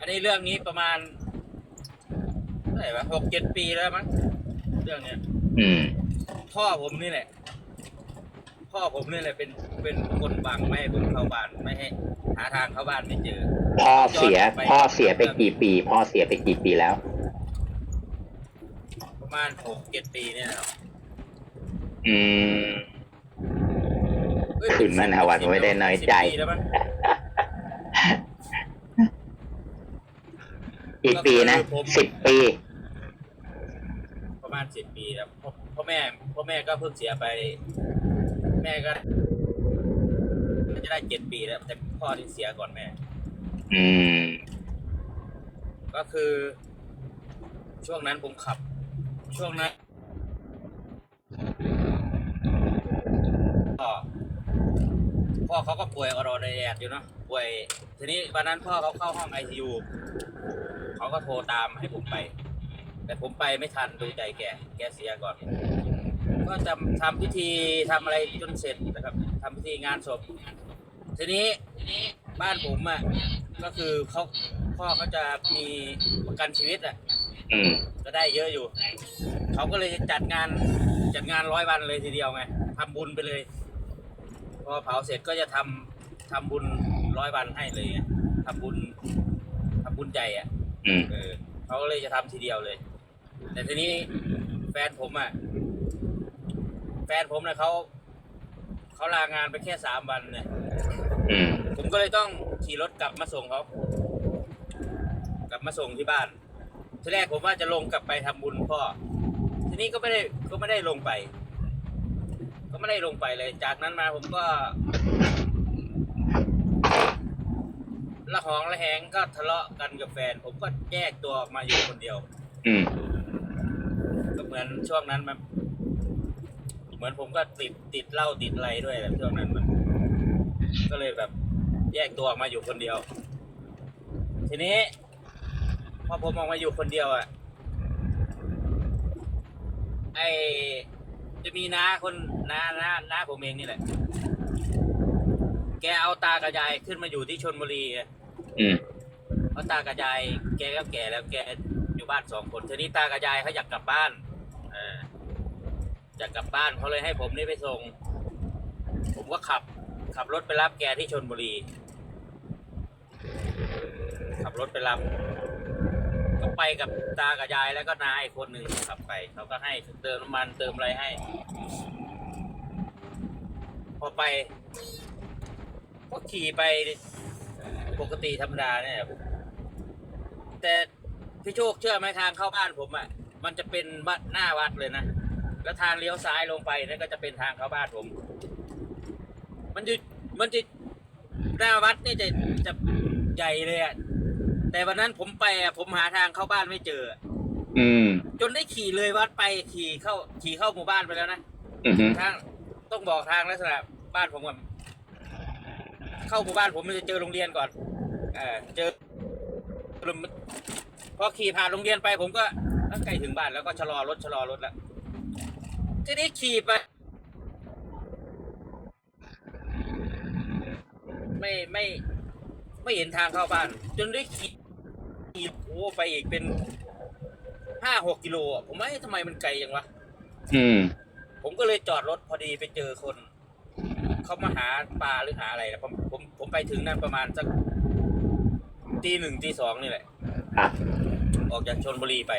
อันนี้เรื่องนี้ประมาณเท่าไหร่วะหกเจ็ดปีแล้วมั้งเรื่องเนี้ยอืม พ่อผมนี่แหละ พ่อผมนี่แหละเป็นเป็นคนบังไม่ให้ผมเข้าบ้านไม่ให้ หาทางเข้าบ้านไม่เจอ พ่อเสีย พ่อเสียไปกี่ปี พ่อเสียไปกี่ปีแล้ว ประมาณหกเจ็ดปีเนี่ยนะครับอืม เอ้ยคุณมณวันไม่ได้น้อยใจสิบปีแล้วมั้ง กี่ปีนะก็คือผมสิบปี ประมาณสิบปีแล้วพ่อพ่อแม่พ่อแม่ก็เพิ่งเสียไป แม่ก็จะได้เจ็ดปีแล้วแต่พ่อที่เสียก่อนแม่ อืม ก็คือ ช่วงนั้นผมขับ ช่วงนั้นพ่อพ่อเขาก็ป่วยอรอดแดดอยู่เนาะป่วย ทีนี้วันนั้นพ่อเขาเข้าห้องไอซียู เขาก็โทรตามให้ผมไป แต่ผมไปไม่ทันดูใจแก แกเสียก่อน ก็จะทำพิธีทำอะไรจนเสร็จนะครับทำพิธีงานศพ ทีนี้บ้านผมอะก็คือเขาพ่อเขาจะมีประกันชีวิตอะอืมก็ได้เยอะอยู่ เขาก็เลยจัดงานจัดงานร้อยวันเลยทีเดียวไงทำบุญไปเลย พอเผาเสร็จก็จะทำทำบุญร้อยวันให้เลยไงทำบุญทำบุญใจอะ อืม เออเขาก็เลยจะทำทีเดียวเลย แต่ทีนี้แฟนผมอะ แฟนผมเนี่ยเขาเขาลางานไปแค่สามวันเนี่ย อืม ผมก็เลยต้องขี่รถกลับมาส่งเขากลับมาส่งที่บ้านทีแรกผมว่าจะลงกลับไปทำบุญพ่อ ทีนี้ก็ไม่ได้ก็ไม่ได้ลงไป ก็ไม่ได้ลงไปเลย จากนั้นมาผมก็ ละหองละแหงก็ทะเลาะกันกับแฟน ผมก็แยกตัวออกมาอยู่คนเดียว อืม ก็เหมือนช่วงนั้นมัน เหมือนผมก็ติดติดเหล้าติดอะไรด้วยแหละช่วงนั้นมัน ก็เลยแบบ แยกตัวออกมาอยู่คนเดียว ทีนี้ พอผมออกมาอยู่คนเดียวอะ ไอจะมีน้าคนน้าน้าน้าผมเองนี่แหละ แกเอาตากระยายขึ้นมาอยู่ที่ชนบุรีไง อืมเพราะตากับยายแกก็แก่แล้วแกอยู่บ้านสองคนทีนี้ตากับยายเขาอยากกลับบ้านเอออยากกลับบ้านเขาเลยให้ผมนี่ไปส่ง ผมก็ขับ ขับรถไปรับแกที่ชนบุรี ขับรถไปรับก็ไปกับตากับยายแล้วก็นาอีกคนหนึ่งขับไปเขาก็ให้เติมน้ำมันเติมอะไรให้ พอไปก็ขี่ไป ปกติธรรมดาเนี่ยแต่พี่โชคเชื่อไหมทางเข้าบ้านผมอะ มันจะเป็นวัดหน้าวัดเลยนะ แล้วทางเลี้ยวซ้ายลงไปนั่นก็จะเป็นทางเข้าบ้านผม มันจะมันจะหน้าวัดนี่จะจะใหญ่เลยอะ แต่วันนั้นผมไปอะผมหาทางเข้าบ้านไม่เจอ อืม จนได้ขี่เลยวัดไปขี่เข้าขี่เข้าหมู่บ้านไปแล้วนะอืมทางต้องบอกทางลักษณะบ้านผมก่อน เข้าหมู่บ้านผมมันจะเจอโรงเรียนก่อนเออเจอพอขี่ผ่านโรงเรียนไปผมก็เอ้าใกล้ถึงบ้านแล้วก็ชะลอรถชะลอรถแล้วทีนี้ขี่ไป ไม่ไม่ไม่เห็นทางเข้าบ้าน จนได้ขี่ขี่โอ้ไปอีกเป็นห้าหกกิโลอะผมว่าเอ๊ะทำไมมันไกลยังวะ อืม ผมก็เลยจอดรถพอดีไปเจอคน เขามาหาปลาหรือหาอะไรนะผมผมผมไปถึงนั่นประมาณสักตีหนึ่งตีสองนี่แหละ ครับ ออกจากชนบุรีไป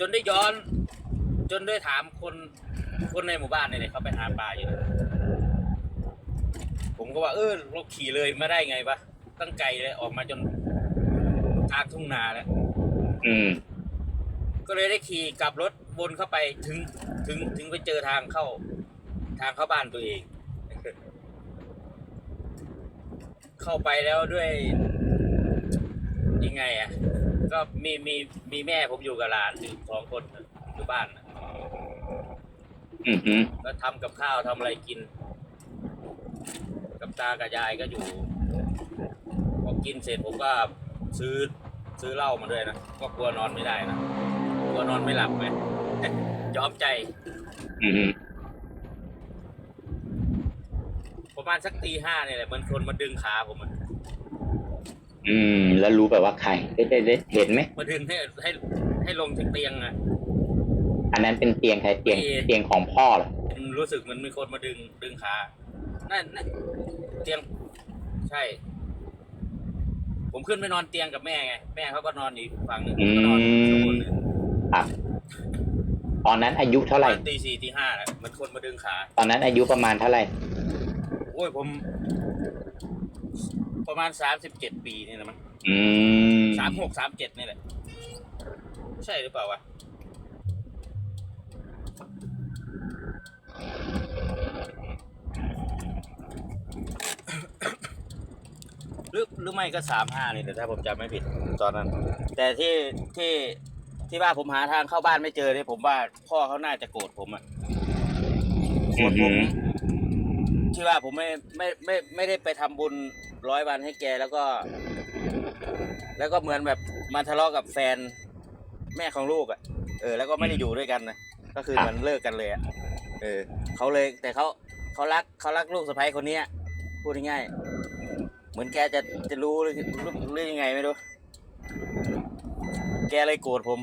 จนได้ย้อน จนได้ถามคนคนในหมู่บ้านเนี่ยเขาไปหาปลาอยู่นะผมก็ว่าเออเราขี่เลยมาได้ไงวะตั้งไกลเลยออกมาจนทางทุ่งนาแล้วอืม ก็เลยได้ขี่กลับรถวนเข้าไปถึงถึงถึงไปเจอทางเข้า ทางเข้าบ้านตัวเอง เข้าไปแล้วด้วยยังไงอะ ก็มีมีมีแม่ผมอยู่กับหลานอยู่สองคนอยู่บ้านน่ะอืมอืมก็ทำกับข้าวทำอะไรกิน กับตากับยายก็อยู่พอกินเสร็จผมก็ซื้อซื้อเหล้ามาด้วยนะก็กลัวนอนไม่ได้นะกลัวนอนไม่หลับไง ยอมใจ อืม ประมาณสักตีห้าเนี่ยแหละเหมันคนมาดึงขาผมอะอืม แล้วรู้แบบว่าใครได้ได้ได้เห็นไหม มาดึงให้ให้ให้ลงจากเตียงอะอันนั้นเป็นเตียงใครเตียงเอเตียงของพ่อเหรอรู้สึกเหมันมีคนมาดึงดึงขานั่นนั่นเตียง ใช่ ผมขึ้นไปนอนเตียงกับแม่ไง แม่เขาก็นอนอยู่อีกฝั่งหนึงผมก็นอนข้างบนเนี่ยครับตอนนั้นอายุเท่าไหร่ ตีสี่ตีห้าแหละมันคนมาดึงขา ตอนนั้นอายุประมาณเท่าไหร่ โอ้ยผม ประมาณสามสิบเจ็ดปีนี่นะมั้งอืมสามหกสามเจ็ดนี่แหละใช่หรือเปล่าวะหรือหรือไม่ก็สามห้านี่แต่ถ้าผมจำไม่ผิดตอนนั้น แต่ที่ที่ที่ว่าผมหาทางเข้าบ้านไม่เจอเนี่ยผมว่าพ่อเขาน่าจะโกรธผมอะโกรธผม ที่ว่าผมไม่ไม่ไม่ไม่ได้ไปทำบุญร้อยวันให้แกแล้วก็ แล้วก็เหมือนแบบมาทะเลาะกับแฟนแม่ของลูกอะ่ะเออแล้วก็ไม่ได้อยู่ด้วยกันนะก็คือมันเลิกกันเลยอะ่ะเออเขาเลยแต่เขาเขารักเขารักลูกสะใภ้คนเนี้ยพูดง่ายๆเหมือนแกจะจะรู้หรือหรือยังไงไม่รู้ แกเลยโกรธผม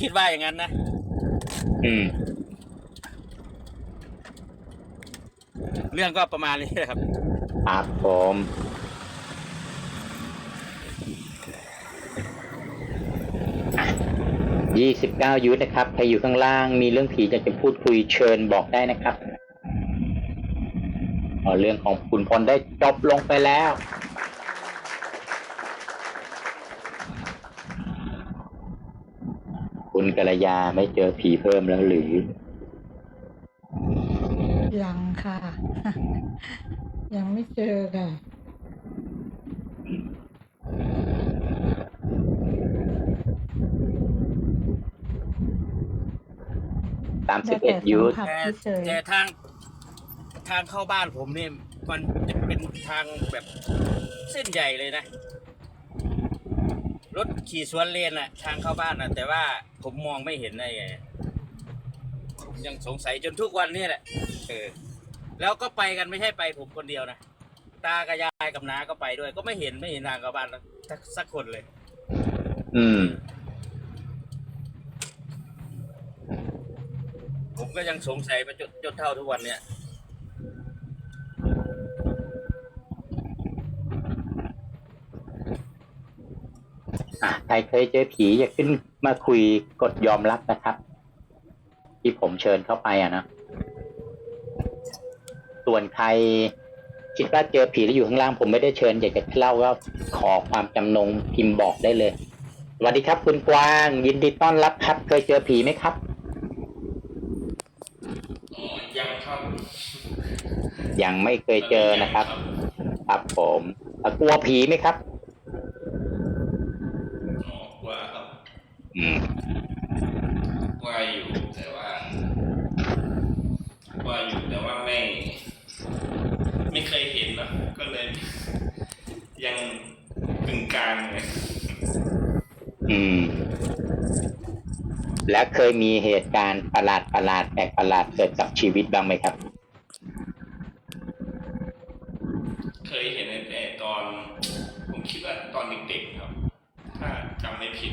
คิดว่าอย่างนั้นนะ อืม เรื่องก็ประมาณนี้แหละครับครับผมยี่สิบเก้ายุทธนะครับ ใครอยู่ข้างล่าง มีเรื่องผีอยากจะพูดคุยเชิญบอกได้นะครับเรื่องของคุณพลได้จบลงไปแล้วคุณกัลยาไม่เจอผีเพิ่มแล้วหรือ ยังค่ะ ยังไม่เจอค่ะสามสิได้บเอ็แต่ดยุทธสัมผัสแต่ที่เจอแต่ทาง ทางเข้าบ้านผมเนี่ยมันจะเป็นทางแบบเส้นใหญ่เลยนะ รถขี่สวนเลนอะทางเข้าบ้านนะแต่ว่าผมมองไม่เห็นได้ไงผม ยังสงสัยจนทุกวันนี้แหละเออแล้วก็ไปกันไม่ใช่ไปผมคนเดียวนะตากับยายกับน้าก็ไปด้วย ก็ไม่เห็นไม่เห็นทางเข้าบ้านสักสักคนเลย อืม ผมก็ยังสงสัยมาจนจนเท่าทุกวันเนี่ยอะใครเคยเจอผีอยากขึ้นมาคุยกดยอมรับนะครับ ที่ผมเชิญเข้าไปอะนะ ส่วนใครคิดว่าเจอผีแล้วอยู่ข้างล่างผมไม่ได้เชิญอยากจะเล่าก็ขอความจำนงพิมพ์บอกได้เลยสวัสดีครับ คุณกวาง ยินดีต้อนรับครับ เคยเจอผีไหมครับ ยังครับยังไม่เคยเจอนะครับ ครับผมอะกลัวผีไหมครับอ๋อกลัว่าครับ อืมกลัว่าอยู่แต่ว่า กลัว่าอยู่แต่ว่าไม่ไม่เคยเห็นเนอะก็เลย ยังกึ่งกลางเลยอืม และเคยมีเหตุการณ์ประหลาดประหลาดแปลกประหลาดเกิดกับชีวิตบ้างไหมครับ เคยเห็นแต่ตอน ผมคิดว่าตอนเด็กๆครับ ถ้าจำไม่ผิด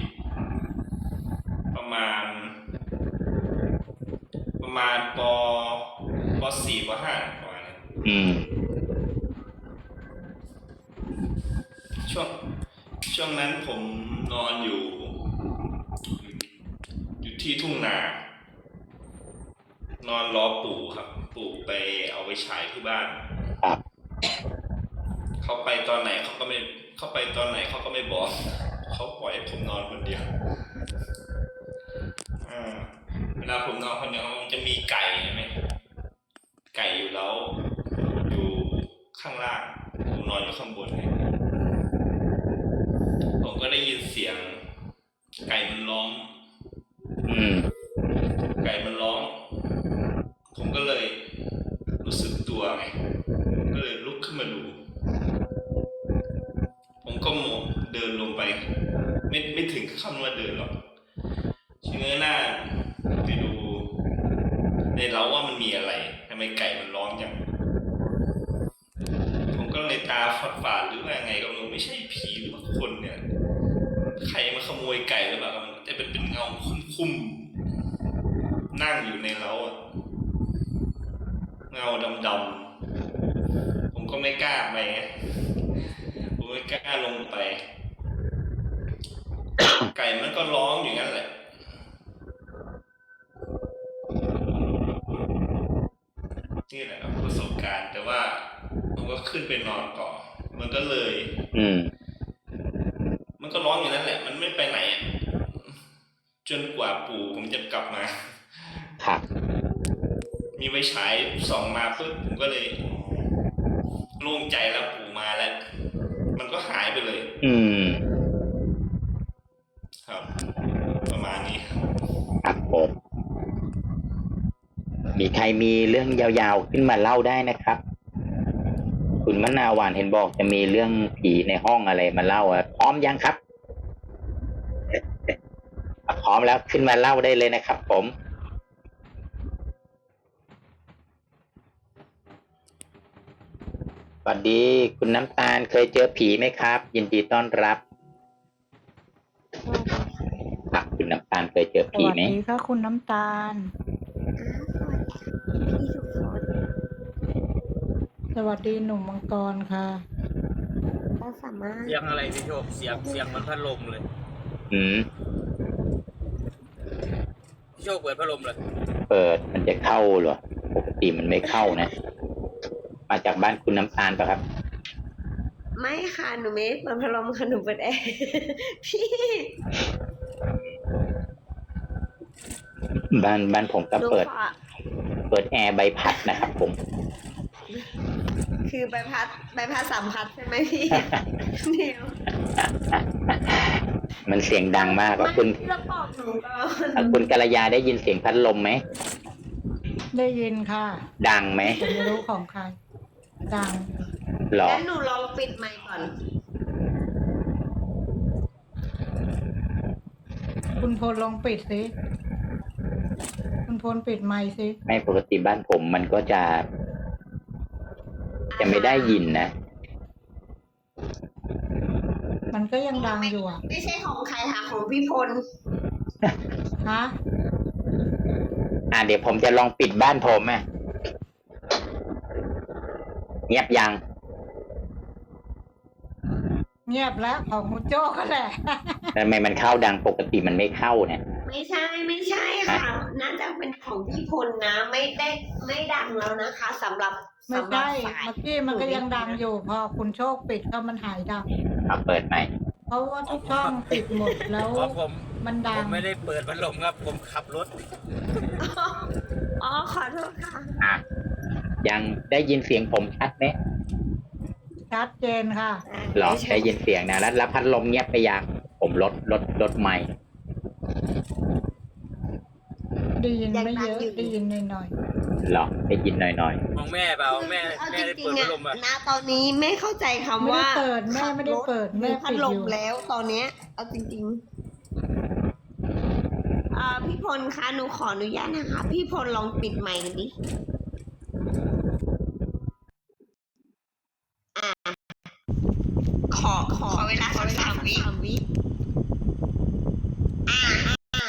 ประมาณ ประมาณป ปสี่ปห้าประมาณนั้นอืม ช่วง ช่วงนั้นผมนอนอยู่ อยู่ที่ทุ่งนา นอนรอปู่ครับ ปู่ไปเอาไปฉายที่บ้านครับเขาไปตอนไหนเขาก็ไม่เขาไปตอนไหนเขาก็ไม่บอกเขาปล่อยให้ผมนอนคนเดียวอ่าเวลาผมนอนคนเดียวมันจะมีไก่ใช่ไหม ไก่อยู่แล้วอยู่ข้างล่างผมนอนอยู่ข้างบนเนี่ยผมก็ได้ยินเสียง ไก่มันร้อง อืม ไก่มันร้อง ผมก็เลย รู้สึกตัวไงก็เลยลุกขึ้นมาดู ผมก็มองเดินลงไป ไม่ไม่ถึงขั้นว่าเดินหรอกชะเง้อหน้าไปดู ในเล้าว่ามันมีอะไรทำ ไมไก่มันร้องจังผมก็เลยเลยตาฝาดหรือว่าไงก็ไม่รู้ไม่ใช่ผีหรือว่าคนเนี่ยใครมาขโมยไก่หรือเปล่ามันจะเป็นเป็นเงาคุ้มๆนั่งอยู่ในเล้าอะเงาดำๆผมก็ไม่กล้าไปผมไม่กล้าลงไป ไก่มันก็ร้องอยู่งั้นแหละ นี่แหละครับประสบการณ์ แต่ว่าผมก็ขึ้นไปนอนก่อนมันก็เลย อืม มันก็ร้องอยู่นั่นแหละ มันไม่ไปไหนอะจนกว่าปู่ผมจะกลับมา ครับ มีไฟฉายส่องมาปุ๊บผมก็เลยโล่งใจแล้วปู่มาแล้ว มันก็หายไปเลย อืม ครับ ประมาณนี้ครับ ครับผม มีใครมีเรื่องยาวๆขึ้นมาเล่าได้นะครับ คุณมะนาวหวานเห็นบอกจะมีเรื่องผีในห้องอะไรมาเล่าอะพร้อมยังครับพร้อมแล้วขึ้นมาเล่าได้เลยนะครับ ผม สวัสดีคุณน้ำตาลเคยเจอผีไหมครับ ยินดีต้อนรับ ครับคุณน้ำตาลเคยเจอสผีวัสไหมดีค่ะคุณน้ำตาล สวัสดีหนุ่มมังกรค่ะเราสามารถเสียงอะไรพี่โชคเสียงเสียงเหมันพัดลมเลยอืมพี่โชคเปิดพัดลมเลยเปิดมันจะเข้าเหรอปกติมันไม่เข้านะ มาจากบ้านคุณน้ำตาลปะครับ ไม่ค่ะหนูไม่ได้เปิดพัดลมค่ะหนูเปิดแอร์ พี่ บ้านบ้านผมก็หนูเปิดขอเปิดแอร์ใบพัดนะครับผม คือใบพัดใบพัดสามพัดใช่ไหมพี่เดี๋ยวมันเสียงดังมากอะคุณจะบอกหนูก่อนอะคุณกัลยาได้ยินเสียงพัดลมไหม ได้ยินค่ะดังไหมแต่ไม่รู้ของใคร ดัง หรอ งั้นหนูลองปิดไมค์ก่อน คุณพลลองปิดสิคุณ พลปิดไมค์สิไม่ปกติบ้านผมมันก็จะ จะไม่ได้ยินนะ มันก็ยังดังอยู่อะไม่ใช่ของใครค่ะของพี่พลฮะอ่าเดี๋ยวผมจะลองปิดบ้านผมอะเงียบยัง เงียบแล้วของคุณโจ้ก็แหละ ทำไมมันเข้าดังปกติมันไม่เข้าเนี่ย ไม่ใช่ไม่ใช่ค่ะน่าจะเป็นของพี่พลนะ ไม่ได้ไม่ดังแล้วนะคะสำหรับไม่สำหรับใช่ฝ่ายเมื่อกี้มันก็ยังดังอยู่ พอคุณโชคปิดก็มันหายดัง เอาเปิดใหม่ เพราะว่าทุกช่องปิดหมดแล้วเพราะผมมันผดังมไม่ได้เปิดพัดลมครับ ผมขับรถอ๋อขอโทษค่ะ อะ ยังได้ยินเสียงผมชัดไหมชัดเจนค่ะ หรอได้ยินเสียงนะ แล้วแล้วพัดลมเงียบไปยัง ผมลดลดลดไมค์ ได้ยินไม่เยอะได้ยินหน่อยหรอได้ยินหน่อยหน่อยมองแม่เปล่าแม่เอาแม่จได้ริเปิงดๆพัอะดลมอะณตอนนี้ไม่เข้าใจๆคำไม่ว่าได้เปิดแม่ไม่ได้เปิดขับรถแม่มีพัปิดดลอมยู่แล้วตอนเนี้ย เอาจริงๆอ่าพี่พลคะหนูขออนุญาตนะคะ พี่พลลองปิดไมค์ดิอ่าขอขอเวลาสักสามวิอ่าอ่า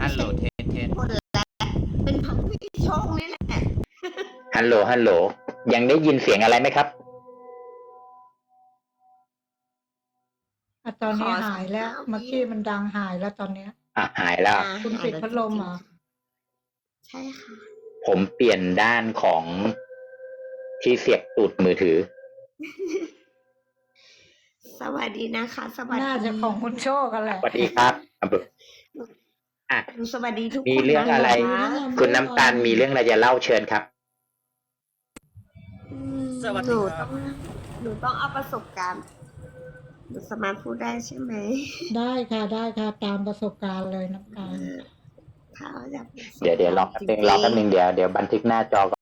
ฮัลโหลเทสเทส พลแล้วเป็นพัง พี่โชคนี่แหละ ฮัลโหล ฮัลโหล ยังได้ยินเสียงอะไรไหมครับ อะตอนนี้ขอสักหายแล้วห้าวิเมื่อกี้มันดังหายแล้วตอนเนี้ย อะหายแล้วอ่าคุณปิดพัดลมเหรอ ใช่ค่ะ ผมเปลี่ยนด้านของที่เสียบตูดมือถือ สวัสดีนะคะ สวัสดี น่าจะของคุณโชคกันแหละ สวัสดีครับอะ สวัสดีทุกคนมีเรื่องอะไร นคคุณน้ำตาลมีเรื่องอะไรจะเล่าเชิญครับอืมสวัสหดีนูครัต้อบงหนูต้องเอาประสบการณ์หนูสามารถพูดได้ใช่ไหมได้ค่ะได้ค่ะตามประสบการณ์เลยน้ำตาล ถ้าเราอยากป็นเดี๋ยวเดี๋ยวรอแป๊บนึงรอแป๊บนึงเดี๋ยวเดี๋ยวบันทึกหน้าจอ